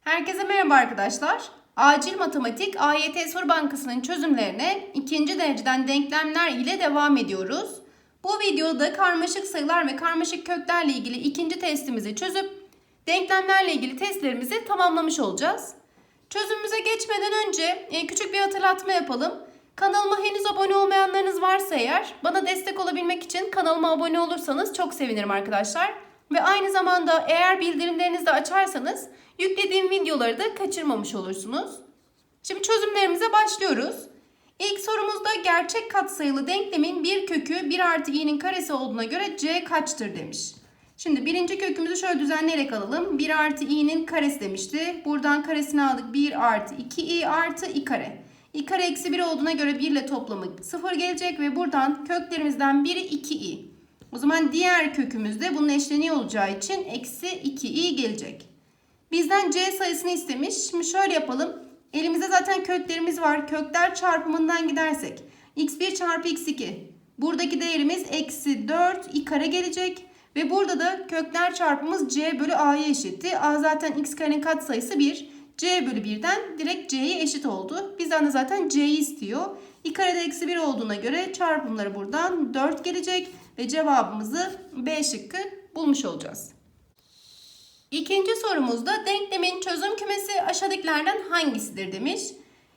Herkese merhaba arkadaşlar. Acil Matematik AYT Soru Bankası'nın çözümlerine ikinci dereceden denklemler ile devam ediyoruz. Bu videoda karmaşık sayılar ve karmaşık köklerle ilgili ikinci testimizi çözüp denklemlerle ilgili testlerimizi tamamlamış olacağız. Çözümümüze geçmeden önce e, küçük bir hatırlatma yapalım. Kanalıma henüz abone olmayanlarınız varsa eğer bana destek olabilmek için kanalıma abone olursanız çok sevinirim arkadaşlar. Ve aynı zamanda eğer bildirimlerinizi açarsanız yüklediğim videoları da kaçırmamış olursunuz. Şimdi çözümlerimize başlıyoruz. İlk sorumuzda gerçek katsayılı denklemin bir kökü 1 artı i'nin karesi olduğuna göre c kaçtır demiş. Şimdi birinci kökümüzü şöyle düzenleyerek alalım. 1 artı i'nin karesi demişti. Buradan karesini aldık. 1 artı 2i artı i kare. İ kare eksi 1 olduğuna göre 1 ile toplamı 0 gelecek ve buradan köklerimizden biri 2i. O zaman diğer kökümüzde bunun eşleniği olacağı için eksi 2i gelecek. Bizden c sayısını istemiş. Şimdi şöyle yapalım. Elimizde zaten köklerimiz var. Kökler çarpımından gidersek. x1 çarpı x2. Buradaki değerimiz eksi 4 i kare gelecek. Ve burada da kökler çarpımız c bölü a'ya eşitti. a zaten x karenin katsayısı 1. c bölü 1'den direkt c'ye eşit oldu. Bizden de zaten c'yi istiyor. i karede eksi 1 olduğuna göre çarpımları buradan 4 gelecek. Ve cevabımızı B şıkkı bulmuş olacağız. İkinci sorumuzda denklemin çözüm kümesi aşağıdakilerden hangisidir demiş.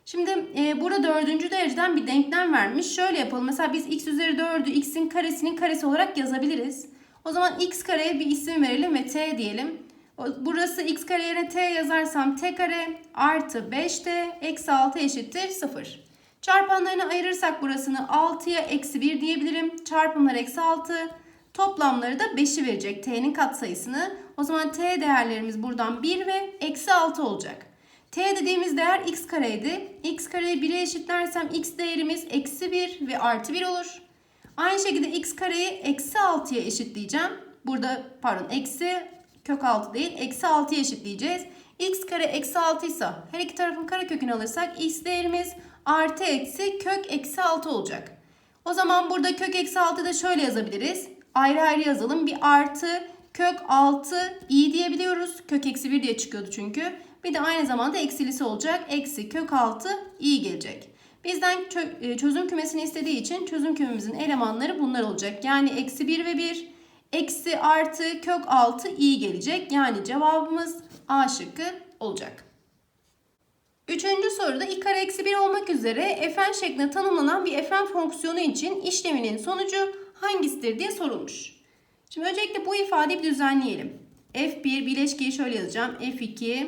Şimdi e, burada dördüncü dereceden bir denklem vermiş. Şöyle yapalım. Mesela biz x üzeri 4'ü x'in karesinin karesi olarak yazabiliriz. O zaman x kareye bir isim verelim ve t diyelim. Burası x kare yerine t yazarsam t kare artı 5t eksi 6 eşittir 0. Çarpanlarını ayırırsak burasını 6'ya eksi 1 diyebilirim. Çarpımlar eksi 6. Toplamları da 5'i verecek t'nin katsayısını. O zaman t değerlerimiz buradan 1 ve eksi 6 olacak. t dediğimiz değer x kareydi. x kareyi 1'e eşitlersem x değerimiz eksi 1 ve artı 1 olur. Aynı şekilde x kareyi eksi 6'ya eşitleyeceğim. Burada pardon eksi kök 6 değil eksi 6'ya eşitleyeceğiz. x kare eksi 6 ise her iki tarafın karekökünü alırsak x değerimiz artı eksi kök eksi 6 olacak. O zaman burada kök eksi 6 da şöyle yazabiliriz. Ayrı ayrı yazalım. Bir artı kök 6 i diyebiliyoruz. Kök eksi 1 diye çıkıyordu çünkü. Bir de aynı zamanda eksilisi olacak. Eksi kök 6 i gelecek. Bizden e, çözüm kümesini istediği için çözüm kümemizin elemanları bunlar olacak. Yani eksi 1 ve 1, eksi artı kök 6 i gelecek. Yani cevabımız A şıkkı olacak. Üçüncü soruda i kare eksi 1 olmak üzere fn şeklinde tanımlanan bir fn fonksiyonu için işleminin sonucu hangisidir diye sorulmuş. Şimdi öncelikle bu ifadeyi bir düzenleyelim. F1 bileşkeyi şöyle yazacağım. F2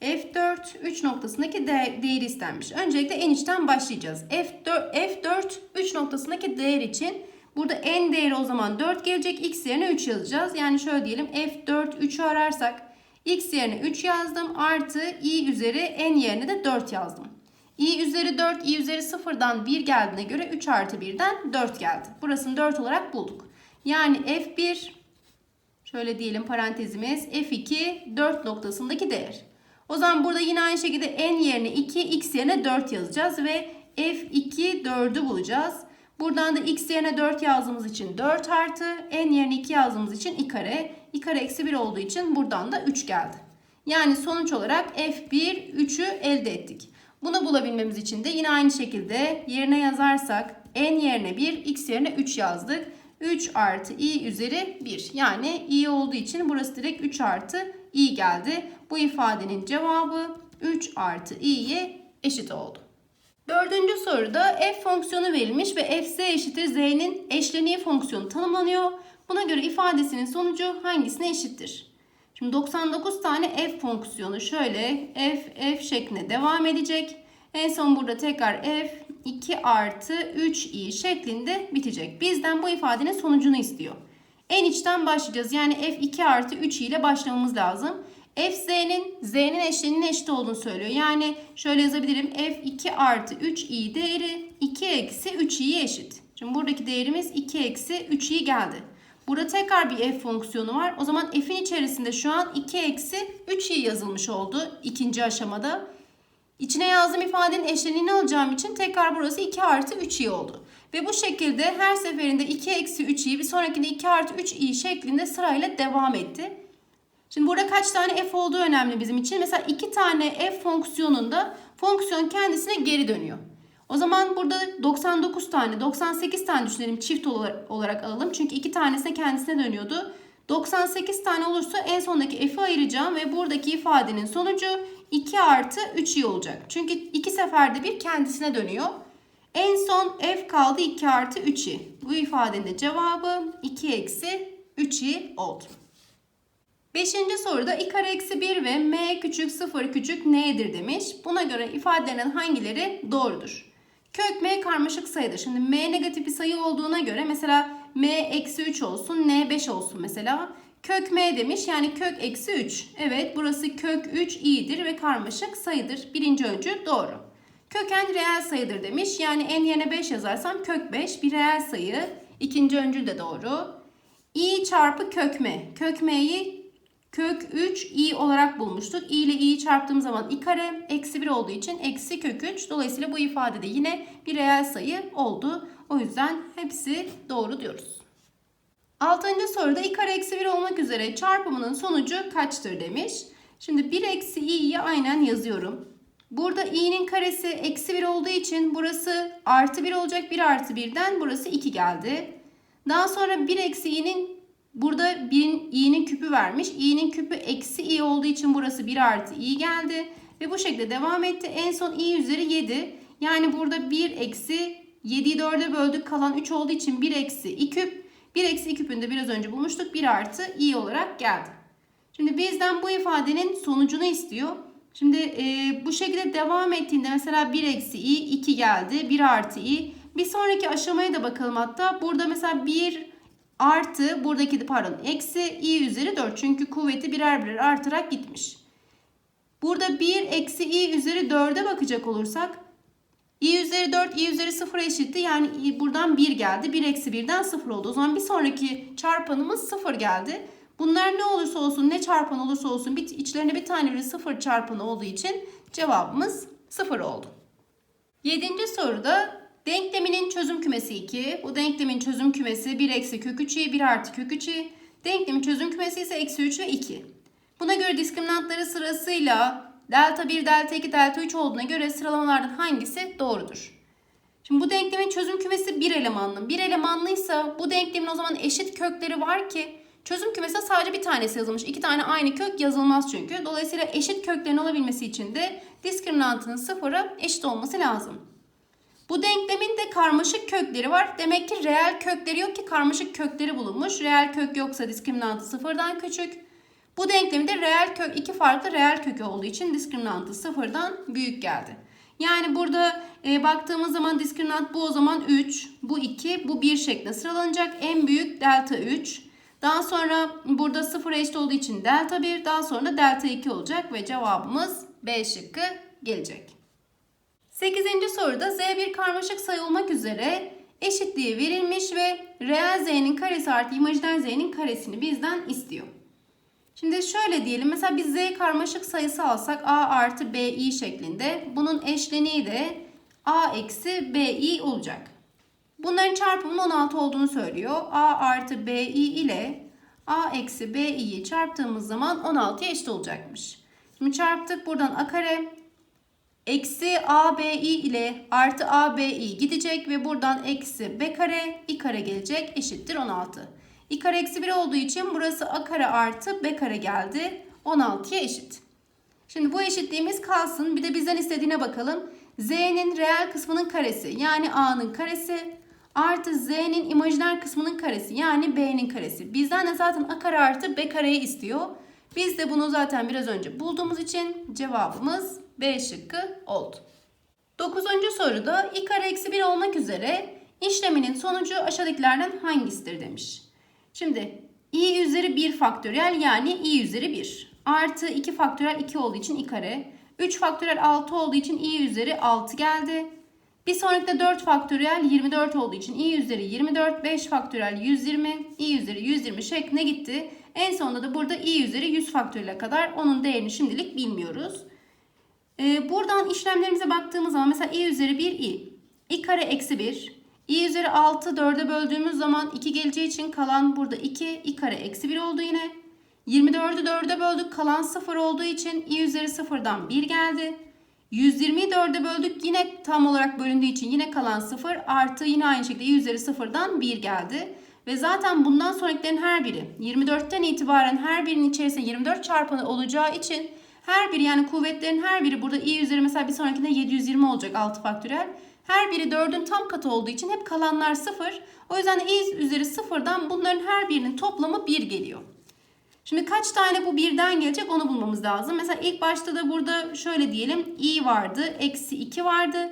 F4 3 noktasındaki değeri istenmiş. Öncelikle en içten başlayacağız. F4, F4 3 noktasındaki değer için burada n değeri o zaman 4 gelecek. X yerine 3 yazacağız. Yani şöyle diyelim F4 3'ü ararsak x yerine 3 yazdım. Artı i üzeri n yerine de 4 yazdım. i üzeri 4, i üzeri 0'dan 1 geldiğine göre 3 artı 1'den 4 geldi. Burasını 4 olarak bulduk. Yani F1 şöyle diyelim parantezimiz F2 4 noktasındaki değer. O zaman burada yine aynı şekilde n yerine 2, x yerine 4 yazacağız ve F2 4'ü bulacağız. Buradan da x yerine 4 yazdığımız için 4 artı n yerine 2 yazdığımız için i kare. i kare eksi 1 olduğu için buradan da 3 geldi. Yani sonuç olarak F1 3'ü elde ettik. Bunu bulabilmemiz için de yine aynı şekilde yerine yazarsak n yerine 1, x yerine 3 yazdık. 3 artı i üzeri 1. Yani i olduğu için burası direkt 3 artı i geldi. Bu ifadenin cevabı 3 artı i'ye eşit oldu. Dördüncü soruda f fonksiyonu verilmiş ve fz eşittir z'nin eşleniği fonksiyonu tanımlanıyor. Buna göre ifadesinin sonucu hangisine eşittir? Şimdi 99 tane f fonksiyonu şöyle f f şeklinde devam edecek. En son burada tekrar f 2 artı 3i şeklinde bitecek. Bizden bu ifadenin sonucunu istiyor. En içten başlayacağız. Yani f2 artı 3i ile başlamamız lazım. F z'nin eşleniğinin eşit olduğunu söylüyor. Yani şöyle yazabilirim. f2 artı 3i değeri 2 eksi 3i'ye eşit. Şimdi buradaki değerimiz 2 eksi 3i geldi. Burada tekrar bir f fonksiyonu var. O zaman f'in içerisinde şu an 2 eksi 3i yazılmış oldu ikinci aşamada. İçine yazdığım ifadenin eşleniğini alacağım için tekrar burası 2 artı 3i oldu. Ve bu şekilde her seferinde 2 eksi 3i bir sonrakinde 2 artı 3i şeklinde sırayla devam etti. Şimdi burada kaç tane f olduğu önemli bizim için. Mesela 2 tane f fonksiyonunda fonksiyon kendisine geri dönüyor. O zaman burada 99 tane, 98 tane düşünelim çift olarak alalım. Çünkü 2 tanesi kendisine dönüyordu. 98 tane olursa en sondaki f'i ayıracağım ve buradaki ifadenin sonucu 2 artı 3i olacak. Çünkü iki seferde bir kendisine dönüyor. En son f kaldı 2 artı 3i. Bu ifadenin de cevabı 2 eksi 3i oldu. Beşinci soruda i kare eksi 1 ve m küçük 0 küçük n'dir demiş. Buna göre ifadelerin hangileri doğrudur? Kök m karmaşık sayıdır. Şimdi m negatif bir sayı olduğuna göre mesela m eksi 3 olsun n 5 olsun mesela. Kök m demiş yani kök eksi 3. Evet burası kök 3 i'dir ve karmaşık sayıdır. Birinci öncü doğru. Köken reel sayıdır demiş. Yani n yerine 5 yazarsam kök 5 bir reel sayı. İkinci öncül de doğru. i çarpı kök m. Kök m'yi kök 3 i olarak bulmuştuk. i ile i'yi çarptığım zaman i kare eksi 1 olduğu için eksi kök 3. Dolayısıyla bu ifade de yine bir reel sayı oldu. O yüzden hepsi doğru diyoruz. Altıncı soruda i kare eksi 1 olmak üzere çarpımının sonucu kaçtır demiş. Şimdi 1 eksi i'yi aynen yazıyorum. Burada i'nin karesi eksi 1 olduğu için burası artı 1 olacak. 1 artı 1'den burası 2 geldi. Daha sonra 1 eksi i'nin burada 1'in i'nin küpü vermiş. i'nin küpü eksi i olduğu için burası 1 artı i geldi. Ve bu şekilde devam etti. En son i üzeri 7. Yani burada 1 eksi 7'yi 4'e böldük. Kalan 3 olduğu için 1 eksi i küp. 1 eksi i küpünü de biraz önce bulmuştuk. 1 artı i olarak geldi. Şimdi bizden bu ifadenin sonucunu istiyor. Şimdi e, bu şekilde devam ettiğinde mesela 1 eksi i 2 geldi. 1 artı i. Bir sonraki aşamaya da bakalım hatta. Burada mesela 1 artı buradaki de pardon eksi i üzeri 4. Çünkü kuvveti birer birer artarak gitmiş. Burada 1 eksi i üzeri 4'e bakacak olursak i üzeri 4 i üzeri 0 eşitti. Yani buradan 1 geldi. 1 eksi 1'den 0 oldu. O zaman bir sonraki çarpanımız 0 geldi. Bunlar ne olursa olsun ne çarpan olursa olsun bir, içlerinde bir tane bir 0 çarpanı olduğu için cevabımız 0 oldu. Yedinci soruda denkleminin çözüm kümesi 2. Bu denklemin çözüm kümesi 1 eksi kök 3 i 1 artı kök 3 i. Denklemin çözüm kümesi ise eksi 3 ve 2. Buna göre diskriminantları sırasıyla delta 1, delta 2, delta 3 olduğuna göre sıralamalardan hangisi doğrudur? Şimdi bu denklemin çözüm kümesi bir elemanlı. Bir elemanlıysa bu denklemin o zaman eşit kökleri var ki çözüm kümesinde sadece bir tanesi yazılmış. İki tane aynı kök yazılmaz çünkü. Dolayısıyla eşit köklerin olabilmesi için de diskriminantının sıfıra eşit olması lazım. Bu denklemin de karmaşık kökleri var. Demek ki reel kökleri yok ki karmaşık kökleri bulunmuş. Reel kök yoksa diskriminantı sıfırdan küçük. Bu denklemde reel kök iki farklı reel kökü olduğu için diskriminantı sıfırdan büyük geldi. Yani burada e, baktığımız zaman diskriminant bu o zaman 3, bu 2, bu 1 şeklinde sıralanacak. En büyük delta 3. Daha sonra burada 0 eşit olduğu için delta 1, daha sonra da delta 2 olacak ve cevabımız B şıkkı gelecek. 8. soruda Z1 karmaşık sayı olmak üzere eşitliği verilmiş ve reel z'nin karesi artı imajiner z'nin karesini bizden istiyor. Şimdi şöyle diyelim mesela biz z karmaşık sayısı alsak a artı bi şeklinde. Bunun eşleniği de a eksi bi olacak. Bunların çarpımının 16 olduğunu söylüyor. a artı bi ile a eksi bi'yi çarptığımız zaman 16'ya eşit olacakmış. Şimdi çarptık buradan a kare eksi abi ile artı abi gidecek ve buradan eksi b kare i kare gelecek eşittir 16. i kare eksi 1 olduğu için burası a kare artı b kare geldi. 16'ya eşit. Şimdi bu eşitliğimiz kalsın. Bir de bizden istediğine bakalım. z'nin reel kısmının karesi yani a'nın karesi artı z'nin imajiner kısmının karesi yani b'nin karesi. Bizden de zaten a kare artı b kareyi istiyor. Biz de bunu zaten biraz önce bulduğumuz için cevabımız B şıkkı oldu. Dokuzuncu soruda i kare eksi 1 olmak üzere işleminin sonucu aşağıdakilerden hangisidir demiş. Şimdi i üzeri 1 faktöriyel yani i üzeri 1 artı 2 faktöriyel 2 olduğu için i kare 3 faktöriyel 6 olduğu için i üzeri 6 geldi. Bir sonraki de 4 faktöriyel 24 olduğu için i üzeri 24, 5 faktöriyel 120, i üzeri 120 şeklinde gitti. En sonunda da burada i üzeri 100 faktöriyele kadar onun değerini şimdilik bilmiyoruz. Ee, buradan işlemlerimize baktığımız zaman mesela i üzeri 1 i. i kare eksi 1. i üzeri 6 4'e böldüğümüz zaman 2 geleceği için kalan burada 2. i kare eksi 1 oldu yine. 24'ü 4'e böldük kalan 0 olduğu için i üzeri 0'dan 1 geldi. 120'yi 4'e böldük yine tam olarak bölündüğü için yine kalan 0 artı yine aynı şekilde i üzeri 0'dan 1 geldi. Ve zaten bundan sonrakilerin her biri 24'ten itibaren her birinin içerisinde 24 çarpanı olacağı için her biri yani kuvvetlerin her biri burada i üzeri mesela bir sonrakinde 720 olacak 6 faktöriyel. Her biri 4'ün tam katı olduğu için hep kalanlar 0. O yüzden i üzeri 0'dan bunların her birinin toplamı 1 geliyor. Şimdi kaç tane bu birden gelecek onu bulmamız lazım. Mesela ilk başta da burada şöyle diyelim i vardı. Eksi 2 vardı.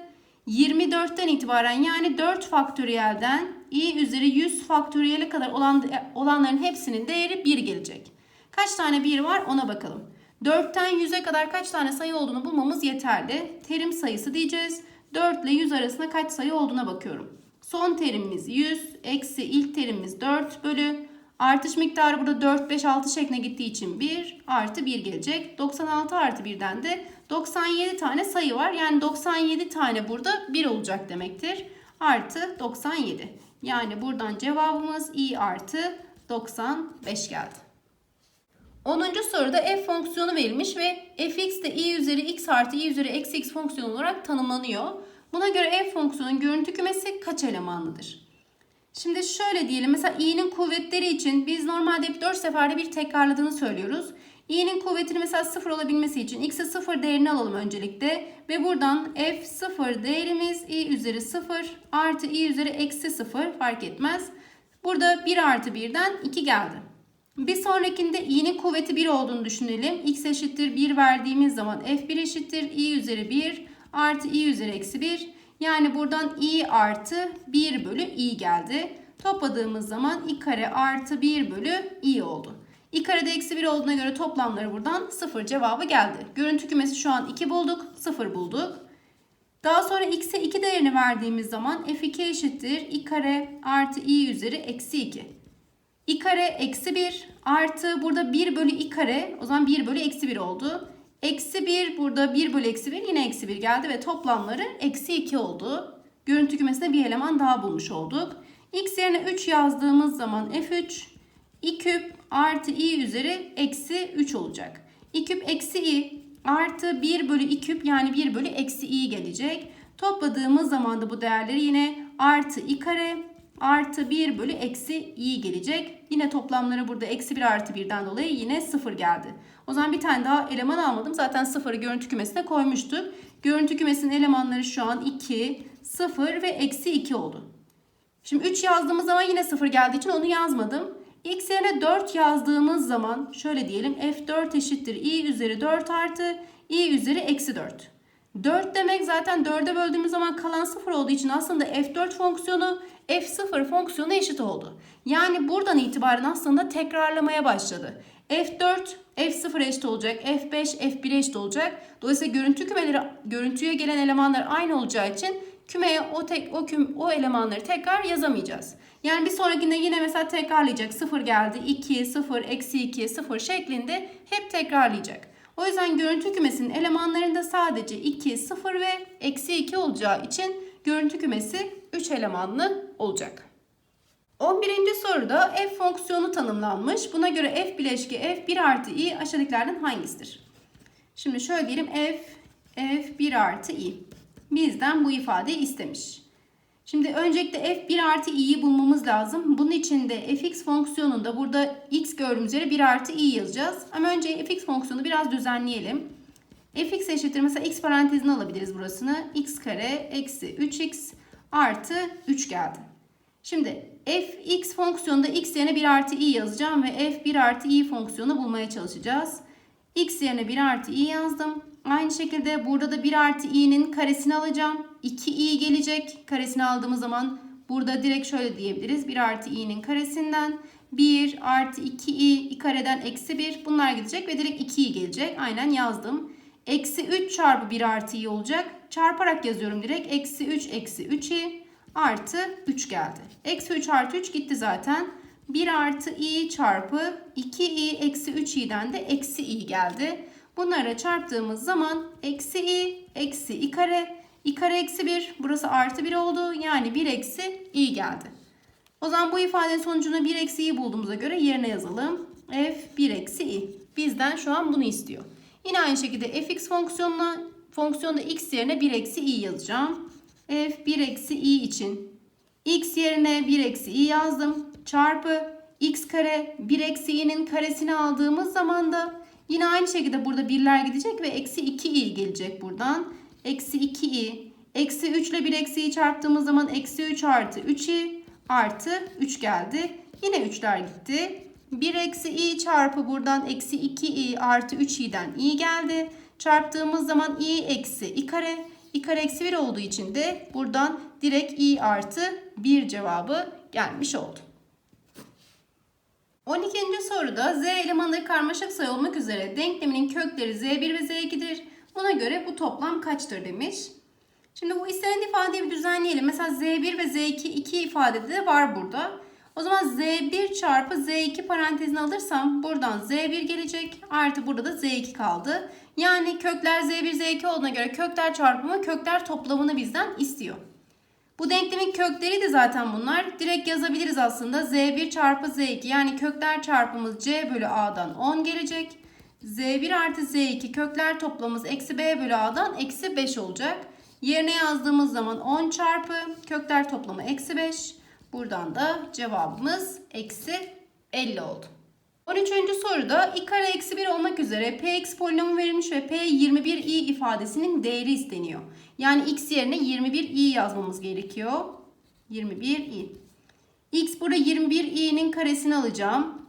24'ten itibaren yani 4 faktöriyelden i üzeri 100 faktöriyele kadar olan, olanların hepsinin değeri 1 gelecek. Kaç tane 1 var ona bakalım. 4'ten 100'e kadar kaç tane sayı olduğunu bulmamız yeterli. Terim sayısı diyeceğiz. 4 ile 100 arasında kaç sayı olduğuna bakıyorum. Son terimimiz 100, eksi ilk terimimiz 4 bölü Artış miktarı burada 4, 5, 6 şeklinde gittiği için 1 artı 1 gelecek. 96 artı 1'den de 97 tane sayı var. Yani 97 tane burada 1 olacak demektir. Artı 97. Yani buradan cevabımız i artı 95 geldi. 10. soruda f fonksiyonu verilmiş ve fx de i üzeri x artı i üzeri eksi x fonksiyonu olarak tanımlanıyor. Buna göre f fonksiyonun görüntü kümesi kaç elemanlıdır? Şimdi şöyle diyelim mesela i'nin kuvvetleri için biz normalde hep 4 seferde bir tekrarladığını söylüyoruz. İ'nin kuvvetini mesela 0 olabilmesi için x'e 0 değerini alalım öncelikle. Ve buradan f 0 değerimiz i üzeri 0 artı i üzeri eksi 0 fark etmez. Burada 1 artı 1'den 2 geldi. Bir sonrakinde i'nin kuvveti 1 olduğunu düşünelim. x eşittir 1 verdiğimiz zaman f1 eşittir i üzeri 1 artı i üzeri eksi 1. Yani buradan i artı 1 bölü i geldi. Topladığımız zaman i kare artı 1 bölü i oldu. İ karede eksi 1 olduğuna göre toplamları buradan 0 cevabı geldi. Görüntü kümesi şu an 2 bulduk, 0 bulduk. Daha sonra x'e 2 değerini verdiğimiz zaman f2 eşittir i kare artı i üzeri eksi 2. i kare eksi 1 artı burada 1 bölü i kare o zaman 1 bölü eksi 1 oldu. Eksi 1 burada 1 bölü eksi 1 yine eksi 1 geldi ve toplamları eksi 2 oldu. Görüntü kümesinde bir eleman daha bulmuş olduk. X yerine 3 yazdığımız zaman F3 i küp artı i üzeri eksi 3 olacak. i küp eksi i artı 1 bölü i küp yani 1 bölü eksi i gelecek. Topladığımız zaman da bu değerleri yine artı i kare artı 1 bölü eksi i gelecek. Yine toplamları burada eksi 1 artı 1'den dolayı yine 0 geldi. O zaman bir tane daha eleman almadım. Zaten 0'ı görüntü kümesine koymuştuk. Görüntü kümesinin elemanları şu an 2, 0 ve eksi 2 oldu. Şimdi 3 yazdığımız zaman yine 0 geldiği için onu yazmadım. X yerine 4 yazdığımız zaman şöyle diyelim F4 eşittir i üzeri 4 artı i üzeri eksi 4. 4 demek zaten 4'e böldüğümüz zaman kalan 0 olduğu için aslında F4 fonksiyonu F0 fonksiyonu eşit oldu. Yani buradan itibaren aslında tekrarlamaya başladı. F4 F0 eşit olacak. F5 F1 eşit olacak. Dolayısıyla görüntü kümeleri görüntüye gelen elemanlar aynı olacağı için kümeye o tek o küm o elemanları tekrar yazamayacağız. Yani bir sonrakinde yine mesela tekrarlayacak. 0 geldi. 2, 0, eksi 2, 0 şeklinde hep tekrarlayacak. O yüzden görüntü kümesinin elemanlarında sadece 2, 0 ve eksi 2 olacağı için görüntü kümesi 3 elemanlı olacak. 11. soruda f fonksiyonu tanımlanmış. Buna göre f bileşki f1 artı i aşağıdakilerden hangisidir? Şimdi şöyle diyelim f f1 artı i. Bizden bu ifadeyi istemiş. Şimdi öncelikle f1 artı i'yi bulmamız lazım. Bunun için de fx fonksiyonunda burada x gördüğümüz üzere 1 artı i yazacağız. Ama önce fx fonksiyonu biraz düzenleyelim. fx eşittir mesela x parantezine alabiliriz burasını. x kare eksi 3x artı 3 geldi. Şimdi fx fonksiyonunda x yerine 1 artı i yazacağım ve f1 artı i fonksiyonu bulmaya çalışacağız. x yerine 1 artı i yazdım. Aynı şekilde burada da 1 artı i'nin karesini alacağım. 2i gelecek. Karesini aldığımız zaman burada direkt şöyle diyebiliriz. 1 artı i'nin karesinden 1 artı 2i i kareden eksi 1 bunlar gidecek ve direkt 2i gelecek. Aynen yazdım. Eksi 3 çarpı 1 artı i olacak. Çarparak yazıyorum direkt. Eksi 3 eksi 3i artı 3 geldi. Eksi 3 artı 3 gitti zaten. 1 artı i çarpı 2i eksi 3i'den de eksi i geldi. Bunlara çarptığımız zaman eksi i eksi i kare. i kare eksi 1. Burası artı 1 oldu. Yani 1 eksi i geldi. O zaman bu ifadenin sonucunu 1 eksi i bulduğumuza göre yerine yazalım. f 1 eksi i. Bizden şu an bunu istiyor. Yine aynı şekilde fx fonksiyonuna fonksiyonda x yerine 1 eksi i yazacağım. f 1 eksi i için x yerine 1 eksi i yazdım. Çarpı x kare 1 eksi i'nin karesini aldığımız zaman da yine aynı şekilde burada birler gidecek ve eksi 2 i gelecek buradan. Eksi 2 i. Eksi 3 ile 1 eksi i çarptığımız zaman eksi 3 artı 3 i artı 3 geldi. Yine 3'ler gitti. 1 eksi i çarpı buradan eksi 2 i artı 3 i'den i geldi. Çarptığımız zaman i eksi i kare. i kare eksi 1 olduğu için de buradan direkt i artı 1 cevabı gelmiş oldu. 12. soruda z elemanları karmaşık sayı olmak üzere denkleminin kökleri z1 ve z2'dir. Buna göre bu toplam kaçtır demiş. Şimdi bu istenen ifadeyi bir düzenleyelim. Mesela z1 ve z2 iki ifadede de var burada. O zaman z1 çarpı z2 parantezine alırsam buradan z1 gelecek. Artı burada da z2 kaldı. Yani kökler z1 z2 olduğuna göre kökler çarpımı kökler toplamını bizden istiyor. Bu denklemin kökleri de zaten bunlar. Direkt yazabiliriz aslında. Z1 çarpı Z2 yani kökler çarpımız C bölü A'dan 10 gelecek. Z1 artı Z2 kökler toplamımız eksi B bölü A'dan eksi 5 olacak. Yerine yazdığımız zaman 10 çarpı kökler toplamı eksi 5. Buradan da cevabımız eksi 50 oldu. 13. soruda i kare eksi 1 olmak üzere px polinomu verilmiş ve p 21i ifadesinin değeri isteniyor. Yani x yerine 21i yazmamız gerekiyor. 21i. x burada 21i'nin karesini alacağım.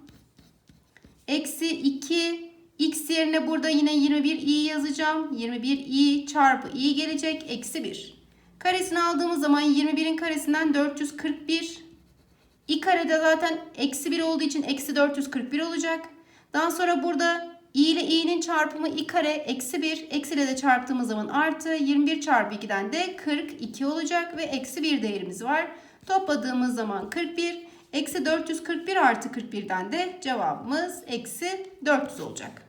Eksi 2 x yerine burada yine 21i yazacağım. 21i çarpı i gelecek. Eksi 1. Karesini aldığımız zaman 21'in karesinden 441 i karede zaten eksi 1 olduğu için eksi 441 olacak. Daha sonra burada i ile i'nin çarpımı i kare eksi 1. Eksiyle de çarptığımız zaman artı 21 çarpı 2'den de 42 olacak ve eksi 1 değerimiz var. Topladığımız zaman 41. Eksi 441 artı 41'den de cevabımız eksi 400 olacak.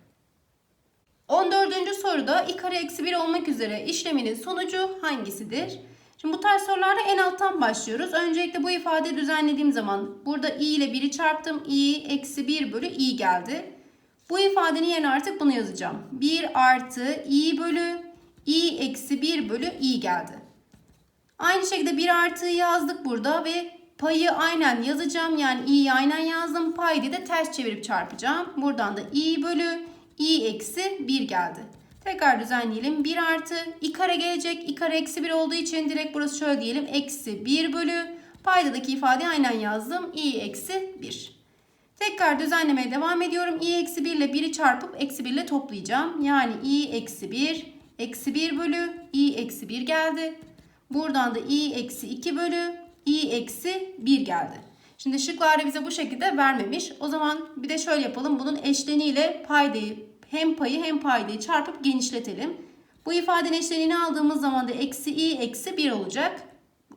14. soruda i kare eksi 1 olmak üzere işleminin sonucu hangisidir? Şimdi bu tarz sorularda en alttan başlıyoruz. Öncelikle bu ifadeyi düzenlediğim zaman burada i ile 1'i çarptım. i eksi 1 bölü i geldi. Bu ifadenin yerine artık bunu yazacağım. 1 artı i bölü i eksi 1 bölü i geldi. Aynı şekilde 1 artıyı yazdık burada ve payı aynen yazacağım. Yani i'yi aynen yazdım. Payı da ters çevirip çarpacağım. Buradan da i bölü i eksi 1 geldi. Tekrar düzenleyelim. 1 artı i kare gelecek. i kare eksi 1 olduğu için direkt burası şöyle diyelim. Eksi 1 bölü paydadaki ifadeyi aynen yazdım. i eksi 1. Tekrar düzenlemeye devam ediyorum. i eksi 1 ile 1'i çarpıp eksi 1 ile toplayacağım. Yani i eksi 1 eksi 1 bölü i eksi 1 geldi. Buradan da i eksi 2 bölü i eksi 1 geldi. Şimdi şıklarda bize bu şekilde vermemiş. O zaman bir de şöyle yapalım. Bunun eşleniyle paydayı hem payı hem paydayı çarpıp genişletelim. Bu ifadenin eşleniğini aldığımız zaman da eksi i eksi 1 olacak.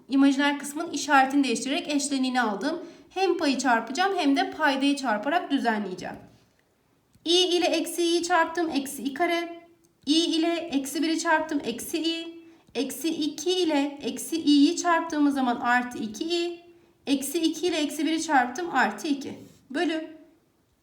İmajiner kısmın işaretini değiştirerek eşleniğini aldım. Hem payı çarpacağım hem de paydayı çarparak düzenleyeceğim. i ile eksi i'yi çarptım. Eksi i kare. i ile eksi 1'i çarptım. Eksi i. Eksi 2 ile eksi i'yi çarptığımız zaman artı 2i. Eksi 2 ile eksi 1'i çarptım. Artı 2. Bölü.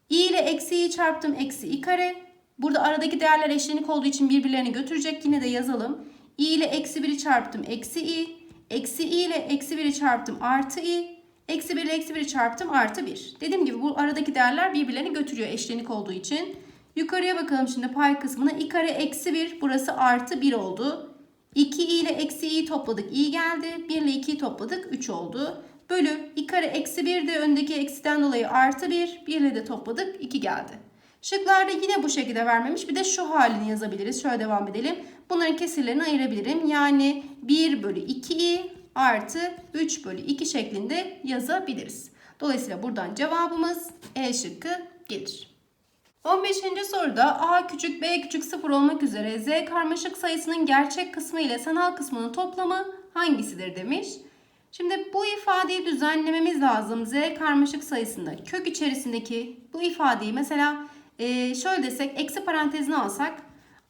i ile eksi i'yi çarptım. Eksi i kare. Burada aradaki değerler eşlenik olduğu için birbirlerini götürecek. Yine de yazalım. i ile eksi 1'i çarptım. Eksi i. Eksi i ile eksi 1'i çarptım. Artı i. Eksi 1 ile eksi 1'i çarptım. Artı 1. Dediğim gibi bu aradaki değerler birbirlerini götürüyor eşlenik olduğu için. Yukarıya bakalım şimdi pay kısmına. i kare eksi 1. Burası artı 1 oldu. 2 i ile eksi i'yi topladık. i geldi. 1 ile 2'yi topladık. 3 oldu. Bölü i kare eksi 1 de öndeki eksiden dolayı artı 1. 1 ile de topladık. 2 geldi. Şıklarda yine bu şekilde vermemiş. Bir de şu halini yazabiliriz. Şöyle devam edelim. Bunların kesirlerini ayırabilirim. Yani 1 bölü 2i artı 3 bölü 2 şeklinde yazabiliriz. Dolayısıyla buradan cevabımız E şıkkı gelir. 15. soruda a küçük b küçük 0 olmak üzere z karmaşık sayısının gerçek kısmı ile sanal kısmının toplamı hangisidir demiş. Şimdi bu ifadeyi düzenlememiz lazım. Z karmaşık sayısında kök içerisindeki bu ifadeyi mesela ee, şöyle desek eksi parantezine alsak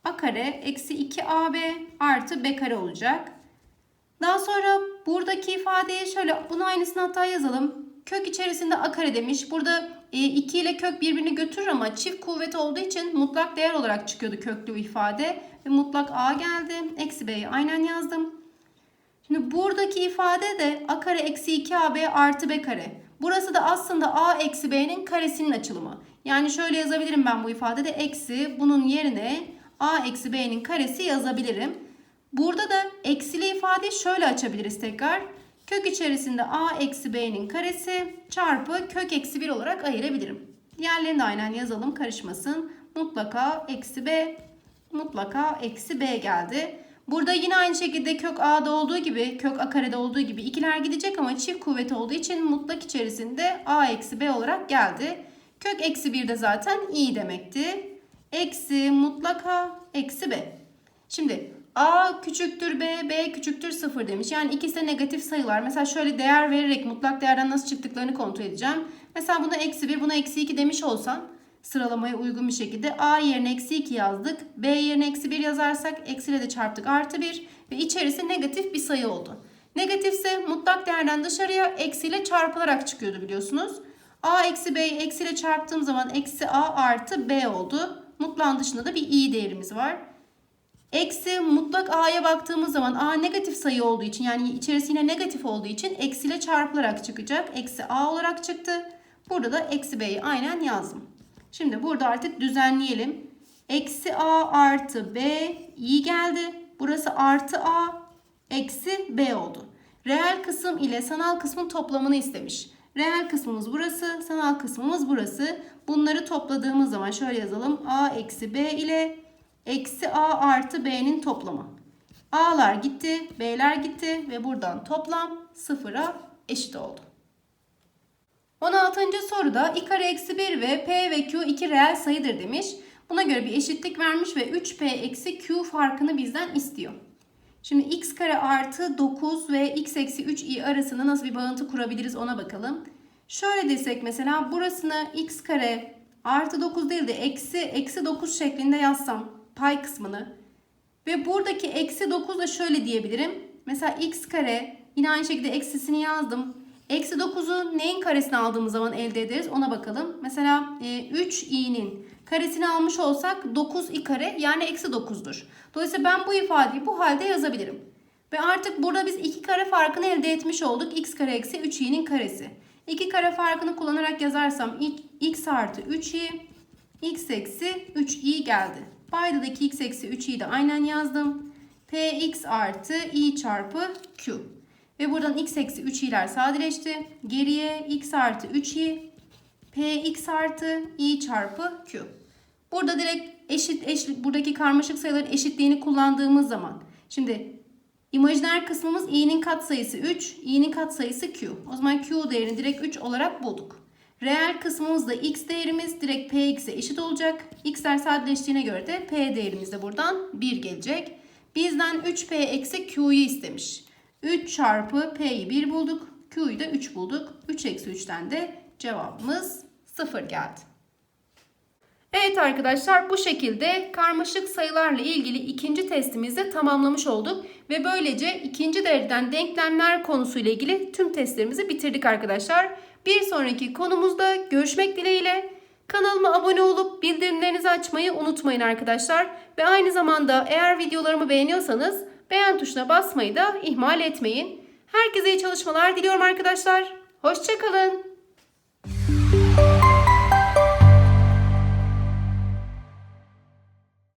a kare eksi 2ab artı b kare olacak. Daha sonra buradaki ifadeyi şöyle bunu aynısını hatta yazalım. Kök içerisinde a kare demiş. Burada 2 ile kök birbirini götürür ama çift kuvvet olduğu için mutlak değer olarak çıkıyordu köklü ifade. Ve mutlak a geldi. Eksi b'yi aynen yazdım. Şimdi buradaki ifade de a kare eksi 2ab artı b kare. Burası da aslında a eksi b'nin karesinin açılımı. Yani şöyle yazabilirim ben bu ifadede eksi bunun yerine a eksi b'nin karesi yazabilirim. Burada da eksili ifadeyi şöyle açabiliriz tekrar. Kök içerisinde a eksi b'nin karesi çarpı kök eksi 1 olarak ayırabilirim. Diğerlerini de aynen yazalım karışmasın. Mutlaka eksi b mutlaka eksi b geldi. Burada yine aynı şekilde kök a'da olduğu gibi kök a karede olduğu gibi ikiler gidecek ama çift kuvvet olduğu için mutlak içerisinde a eksi b olarak geldi. Kök eksi 1 de zaten i demekti. Eksi mutlak a eksi b. Şimdi a küçüktür b, b küçüktür 0 demiş. Yani ikisi de negatif sayılar. Mesela şöyle değer vererek mutlak değerden nasıl çıktıklarını kontrol edeceğim. Mesela buna eksi 1, buna eksi 2 demiş olsam sıralamaya uygun bir şekilde a yerine eksi 2 yazdık. b yerine eksi 1 yazarsak eksiyle de çarptık artı 1 ve içerisi negatif bir sayı oldu. Negatifse mutlak değerden dışarıya eksiyle çarpılarak çıkıyordu biliyorsunuz. A eksi b'yi eksiyle çarptığım zaman eksi a artı b oldu. Mutlağın dışında da bir i değerimiz var. Eksi mutlak a'ya baktığımız zaman a negatif sayı olduğu için yani içerisi negatif olduğu için eksiyle çarpılarak çıkacak. Eksi a olarak çıktı. Burada da eksi b'yi aynen yazdım. Şimdi burada artık düzenleyelim. Eksi a artı b iyi geldi. Burası artı a eksi b oldu. Reel kısım ile sanal kısmın toplamını istemiş. Reel kısmımız burası, sanal kısmımız burası. Bunları topladığımız zaman şöyle yazalım. a eksi b ile eksi a artı b'nin toplamı. a'lar gitti, b'ler gitti ve buradan toplam sıfıra eşit oldu. 16. soruda i kare eksi 1 ve p ve q iki reel sayıdır demiş. Buna göre bir eşitlik vermiş ve 3p eksi q farkını bizden istiyor. Şimdi x kare artı 9 ve x eksi 3i arasında nasıl bir bağıntı kurabiliriz ona bakalım. Şöyle desek mesela burasını x kare artı 9 değil de eksi eksi 9 şeklinde yazsam pay kısmını ve buradaki eksi 9 da şöyle diyebilirim. Mesela x kare yine aynı şekilde eksisini yazdım. Eksi 9'u neyin karesini aldığımız zaman elde ederiz ona bakalım. Mesela 3i'nin karesini almış olsak 9i kare yani eksi 9'dur. Dolayısıyla ben bu ifadeyi bu halde yazabilirim. Ve artık burada biz 2 kare farkını elde etmiş olduk. x kare eksi 3i'nin karesi. 2 kare farkını kullanarak yazarsam x artı 3i x eksi 3i geldi. Paydadaki x eksi 3i'yi de aynen yazdım. px artı i çarpı q. Ve buradan x eksi 3i'ler sadeleşti. Geriye x artı 3i px artı i çarpı q. Burada direkt eşit, eşit buradaki karmaşık sayıların eşitliğini kullandığımız zaman şimdi imajiner kısmımız i'nin katsayısı 3, i'nin katsayısı q. O zaman q değerini direkt 3 olarak bulduk. Reel kısmımızda x değerimiz direkt px'e eşit olacak. x'ler sadeleştiğine göre de p değerimiz de buradan 1 gelecek. Bizden 3p eksi q'yu istemiş. 3 çarpı p'yi 1 bulduk. Q'yu da 3 bulduk. 3 eksi 3'ten de cevabımız 0 geldi. Evet arkadaşlar bu şekilde karmaşık sayılarla ilgili ikinci testimizi tamamlamış olduk. Ve böylece ikinci dereceden denklemler konusuyla ilgili tüm testlerimizi bitirdik arkadaşlar. Bir sonraki konumuzda görüşmek dileğiyle. Kanalıma abone olup bildirimlerinizi açmayı unutmayın arkadaşlar. Ve aynı zamanda eğer videolarımı beğeniyorsanız beğen tuşuna basmayı da ihmal etmeyin. Herkese iyi çalışmalar diliyorum arkadaşlar. Hoşçakalın.